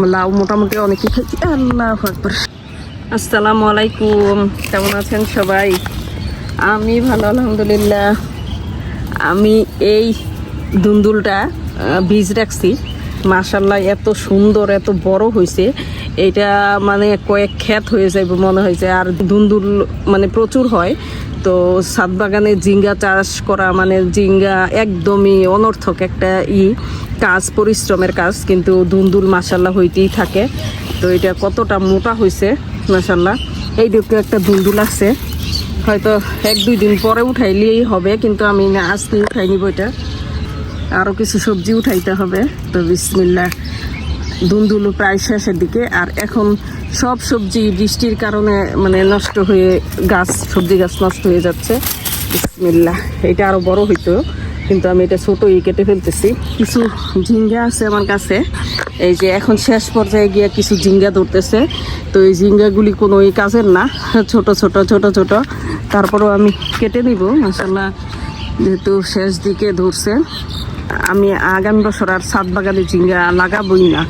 লাউ মোটামুটি অনেকই খাইছি আল্লাহ আকবর। আসসালামু আলাইকুম। কেমন আছেন সবাই? আমি ভালো, আলহামদুলিল্লাহ। আমি এই দুন্দুলটা বীজ রাখছি। মাশাল্লাহ এত সুন্দর, এত বড় হয়েছে এটা মানে কয়েক ক্ষেত হয়ে যাবে মনে হয়েছে আর দুন্দুল মানে প্রচুর হয়। তো সাত বাগানে জিঙ্গা চাষ করা মানে জিঙ্গা একদমই অনর্থক একটা ই। কাজ, পরিশ্রমের কাজ, কিন্তু দুন্দুল মাসাল্লাহ হইতেই থাকে। তো এটা কতটা মোটা হয়েছে মাসাল্লাহ এই দিকে একটা দুন্দুল আছে, হয়তো এক, দুই দিন পরে উঠাইলেই হবে, কিন্তু আমি না, আজকে উঠাই নিব এটা। আরও কিছু সবজি উঠাইতে হবে, তো বিসমিল্লা দুন্দুলো প্রায় শেষের দিকে, আর এখন সব সবজি বৃষ্টির কারণে মানে নষ্ট হয়ে, গাছ, সবজি গাছ নষ্ট হয়ে যাচ্ছে। বিসমিল্লা এটা আরও বড় হইতো। কিন্তু আমি এটা ছোটোই কেটে ফেলতেছি। কিছু ঝিঙ্গা আছে আমার কাছে। এই যে এখন শেষ পর্যায়ে গিয়ে কিছু ঝিঙ্গা ধরতেছে। তো এই ঝিঙ্গাগুলি কোনো এই কাজের না। ছোট ছোট ছোট ছোট। তারপরেও আমি কেটে নিব মাসাল্লাহ যেহেতু শেষ দিকে ধরছে, আমি আগামী বছর আর সাত বাগানে ঝিঙ্গা লাগাবই না।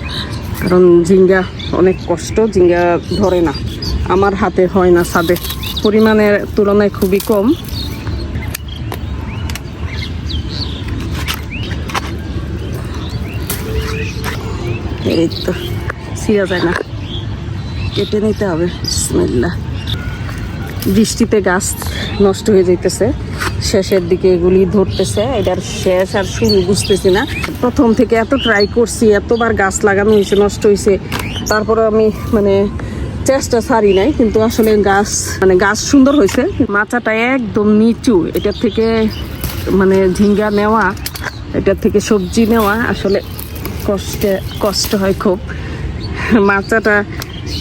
কারণ ঝিঙ্গা অনেক কষ্ট, ঝিঙ্গা ধরে না। আমার হাতে হয় না সাদে পরিমাণের তুলনায় খুবই কম। এই তো ছিঁড়া যায় না। কেটে নিতে হবে বিসমিল্লাহ বৃষ্টিতে গাছ নষ্ট হয়ে যাইতেছে। শেষের দিকে এগুলি ধরতেছে, এটার শেষ আর শুরু বুঝতেছি না। প্রথম থেকে এত ট্রাই করছি, এতবার গাছ লাগানো হয়েছে নষ্ট হয়েছে তারপরে আমি মানে চেষ্টা ছাড়ি নাই, কিন্তু আসলে গাছ মানে গাছ সুন্দর হয়েছে মাচাটা একদম নিচু, এটার থেকে মানে ঝিঙ্গা নেওয়া, এটার থেকে সবজি নেওয়া, আসলে কষ্টে, কষ্ট হয় খুব। মাচাটা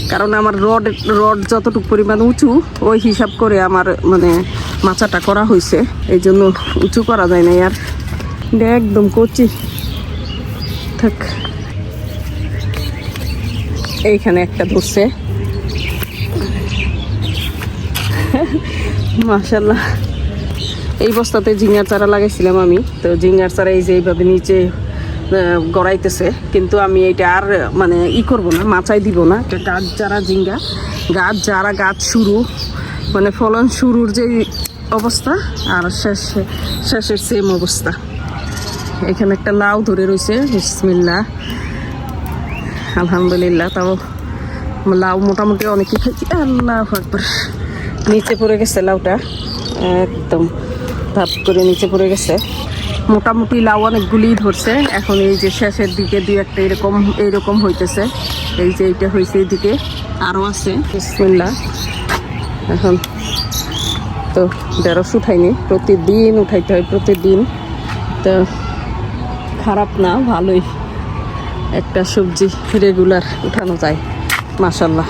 কারণ আমার রড রড যতটুকু পরিমাণ উঁচু, ওই হিসাব করে আমার মানে মাচাটা করা হয়েছে এই জন্য উঁচু করা যায় না আর। একদম কচি। থাক। এইখানে একটা ধরছে। মাশাল্লাহ এই বস্তাতে ঝিঙ্গার চারা লাগাইছিলাম আমি। তো ঝিঙ্গার চারা এই যে এইভাবে নিচে গড়াইতেছে। কিন্তু আমি এটা আর মানে ই করব না, মাচাই দিব না। গাছ যারা জিঙ্গা, গাছ যারা গাছ শুরু মানে ফলন শুরুর যে অবস্থা, আর শেষ, শেষের সেম অবস্থা। এখানে একটা লাউ ধরে রয়েছে বিসমিল্লা আলহামদুলিল্লাহ, তাও লাউ মোটামুটি অনেকই খাইছি। আল্লাহ একবার নিচে পড়ে গেছে লাউটা। একদম ধাপ করে নিচে পড়ে গেছে। মোটামুটি লাউ অনেকগুলি ধরছে। এখন এই যে শেষের দিকে দুই একটা এরকম, এইরকম হইতেছে। এই যে এইটা হয়েছে এইদিকে আরও আছে। এখন তো ঢেঁড়স উঠাইনি। প্রতিদিন উঠাইতে হয়, প্রতিদিন। তো খারাপ না, ভালোই। একটা সবজি রেগুলার উঠানো যায় মাসাল্লাহ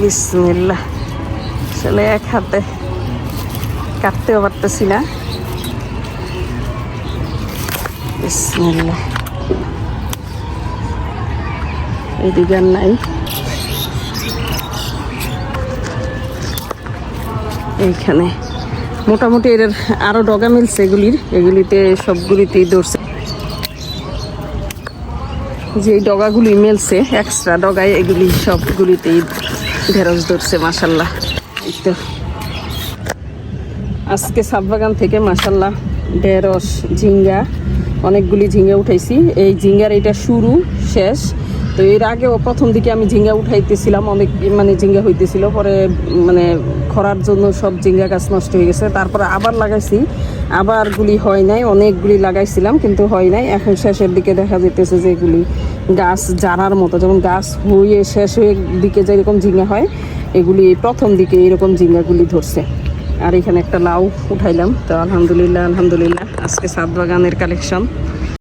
বিসমিল্লাহ। আসলে এক হাতে কাটতেও পারতেছি না। বিসমিল্লাহ। এদিকে আর নাই। এইখানে। মোটামুটি এর আরও ডগা মিলছে এগুলির। এগুলিতে সবগুলিতেই ধরছে। যে ডগাগুলি মেলছে এক্সট্রা ডগায় এগুলি সবগুলিতেই ঢেঁড়স ধরছে মাসাল্লাহ তো। আজকে সাববাগান থেকে মাসাল্লাহ ঢেঁড়স, ঝিঙ্গা, অনেকগুলি ঝিঙ্গা উঠাইছি। এই ঝিঙ্গার এটা শুরু, শেষ। তো এর আগেও প্রথম দিকে আমি ঝিঙ্গা উঠাইতেছিলাম, অনেক মানে ঝিঙ্গা হইতেছিল, পরে মানে খরার জন্য সব ঝিঙ্গা গাছ নষ্ট হয়ে গেছে। তারপরে আবার লাগাইছি, আবার গুলি হয় নাই অনেকগুলি লাগাইছিলাম, কিন্তু হয় নাই। এখন শেষের দিকে দেখা যেতেছে যে এগুলি গাছ জারার মতো, যেমন গাছ হয়ে শেষ হয়ে দিকে যেরকম ঝিঙ্গা হয়, এগুলি প্রথম দিকে এরকম ঝিঙ্গাগুলি ধরছে। আর এখানে একটা লাউ উঠাইলাম, তো আলহামদুলিল্লাহ আলহামদুলিল্লাহ, আজকে সাত বাগানের কালেকশন